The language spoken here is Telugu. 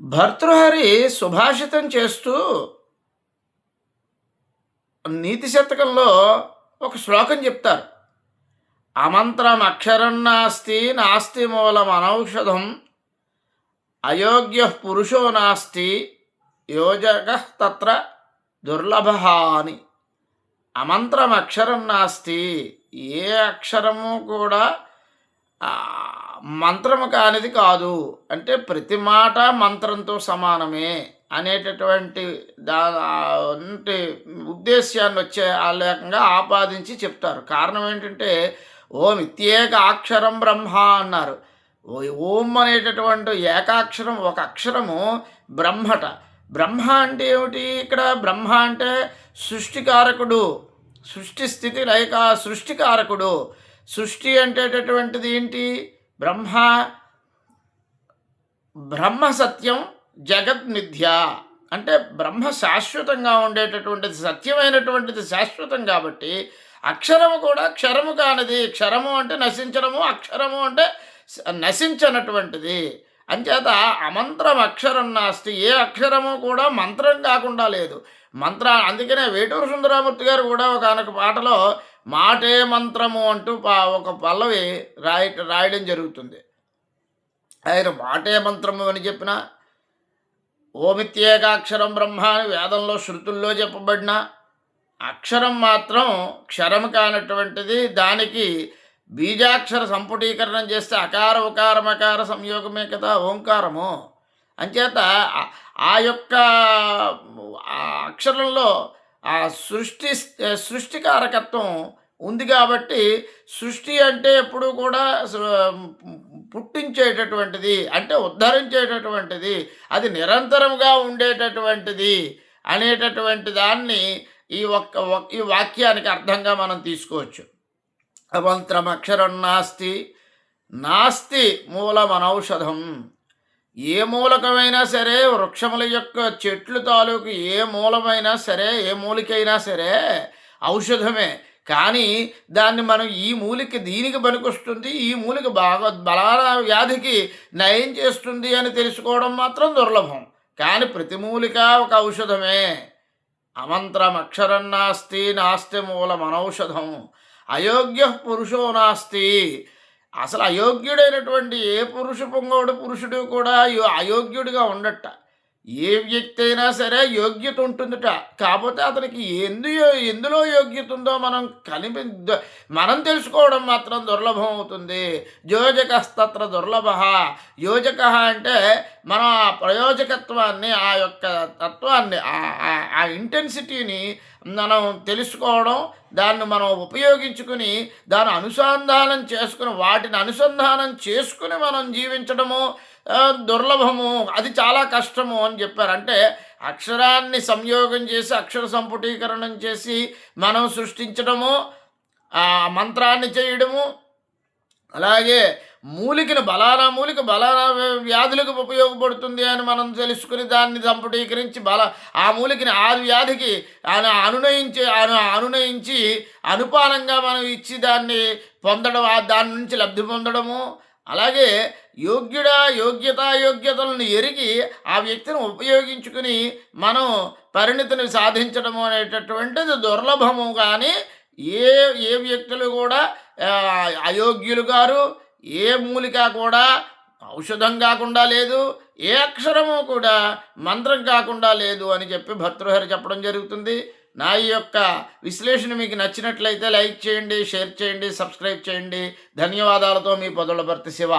భర్తృహరి సుభాషితం చేస్తూ నీతి శతకంలో ఒక శ్లోకం చెప్తారు. అమంత్రం అక్షరం నాస్తి నాస్తి మూలం అనౌషధం అయోగ్య పురుషో నాస్తి యోజక తత్ర దుర్లభ అని. అమంత్రం అక్షరం నాస్తి ఏ అక్షరము కూడా మంత్రము కానిది కాదు. అంటే ప్రతి మాట మంత్రంతో సమానమే అనేటటువంటి దా అంటే ఉద్దేశ్యాన్ని వచ్చే ఆ లేకంగా ఆపాదించి చెప్తారు. కారణం ఏంటంటే ఓం ఇత్యేక అక్షరం బ్రహ్మ అన్నారు. ఓ- ఓం అనేటటువంటి ఏకాక్షరం ఒక అక్షరము బ్రహ్మట. బ్రహ్మ అంటే ఏమిటి? ఇక్కడ బ్రహ్మ అంటే సృష్టికారకుడు. సృష్టి స్థితి లైక సృష్టికారకుడు. సృష్టి అంటేటటువంటిది ఏంటి? బ్రహ్మ బ్రహ్మ సత్యం జగత్ మిథ్య. అంటే బ్రహ్మ శాశ్వతంగా ఉండేటటువంటిది సత్యమైనటువంటిది శాశ్వతం కాబట్టి అక్షరము కూడా క్షరము కానిది. క్షరము అంటే నశించడము అక్షరము అంటే నశించనటువంటిది. అంచేత అమంత్రం అక్షరం నాస్తి. ఏ అక్షరము కూడా మంత్రం కాకుండా లేదు. మంత్ర అందుకనే వేటూరు సుందరామూర్తి గారు కూడా ఒక ఆనొక పాటలో మాటే మంత్రము అంటూ పా- ఒక పల్లవి రాయ రాయడం జరుగుతుంది. ఆయన మాటే మంత్రము అని చెప్పిన ఓమిత్యేకాక్షరం బ్రహ్మ అని వేదంలో శృతుల్లో చెప్పబడిన అక్షరం మాత్రం క్షరం కానటువంటిది దానికి బీజాక్షర సంపుటీకరణం చేస్తే అకార ఉకారమకార సంయోగమే కదా ఓంకారము. అంచేత ఆ- యొక్క అక్షరంలో ఆ సృష్టి సృష్టికారకత్వం ఉంది కాబట్టి సృష్టి అంటే ఎప్పుడు కూడా పుట్టించేటటువంటిది అంటే ఉద్ధరించేటటువంటిది అది నిరంతరంగా ఉండేటటువంటిది అనేటటువంటి దాన్ని ఈ ఒక్క ఈ వాక్యానికి అర్థంగా మనం తీసుకోవచ్చు. అమంత్రం నాస్తి. నాస్తి మూలమనౌషధం. ఏ మూలకమైనా సరే వృక్షముల యొక్క చెట్లు తాలూకు ఏ మూలమైనా సరే ఏ మూలికైనా సరే ఔషధమే. కానీ దాన్ని మనం ఈ మూలిక దీనికి పనికొస్తుంది ఈ మూలిక బాగా బలానా వ్యాధికి నయం చేస్తుంది అని తెలుసుకోవడం మాత్రం దుర్లభం. కానీ ప్రతి మూలిక ఒక ఔషధమే. అమంత్రం అక్షరం నాస్తి నాస్తి మూలం అనౌషధం అయోగ్య పురుషో నాస్తి. అసలు అయోగ్యుడైనటువంటి ఏ పురుష పొంగోడు పురుషుడు కూడా అయోగ్యుడిగా ఉండట. ఏ వ్యక్తి అయినా సరే యోగ్యత ఉంటుందిట. కాకపోతే అతనికి ఎందు ఎందులో యోగ్యత ఉందో మనం కనిపి మనం తెలుసుకోవడం మాత్రం దుర్లభం అవుతుంది. యోజకస్తత్ర దుర్లభ. యోజక అంటే మనం ఆ ప్రయోజకత్వాన్ని ఆ యొక్క తత్వాన్ని ఆ- ఇంటెన్సిటీని మనం తెలుసుకోవడం దాన్ని మనం ఉపయోగించుకుని దాని అనుసంధానం చేసుకుని వాటిని అనుసంధానం చేసుకుని మనం జీవించడము దుర్లభము అది చాలా కష్టము అని చెప్పారు. అంటే అక్షరాన్ని సంయోగం చేసి అక్షర సంపుటీకరణం చేసి మనం సృష్టించడము ఆ మంత్రాన్ని చేయడము అలాగే మూలికను బలానా మూలిక బలానా వ్యాధులకు ఉపయోగపడుతుంది అని మనం తెలుసుకుని దాన్ని సంపుటీకరించి బల ఆ మూలికని ఆ వ్యాధికి ఆయన అనునయించి ఆయన అనునయించి అనుపానంగా మనం ఇచ్చి దాన్ని పొందడం ఆ దాని నుంచి లబ్ధి పొందడము అలాగే యోగ్యుడా యోగ్యత యోగ్యతలను ఎరిగి ఆ వ్యక్తిని ఉపయోగించుకుని మనం పరిణితిని సాధించడము అనేటటువంటిది దుర్లభము. కానీ ఏ ఏ వ్యక్తులు కూడా అయోగ్యులు గారు ఏ మూలిక కూడా ఔషధం కాకుండా లేదు ఏ అక్షరము కూడా మంత్రం కాకుండా లేదు అని చెప్పి భర్తృహరి చెప్పడం జరుగుతుంది. నా ఈ యొక్క విశ్లేషణ మీకు నచ్చినట్లయితే లైక్ చేయండి షేర్ చేయండి సబ్స్క్రైబ్ చేయండి. ధన్యవాదాలతో మీ పొదల భర్త శివ.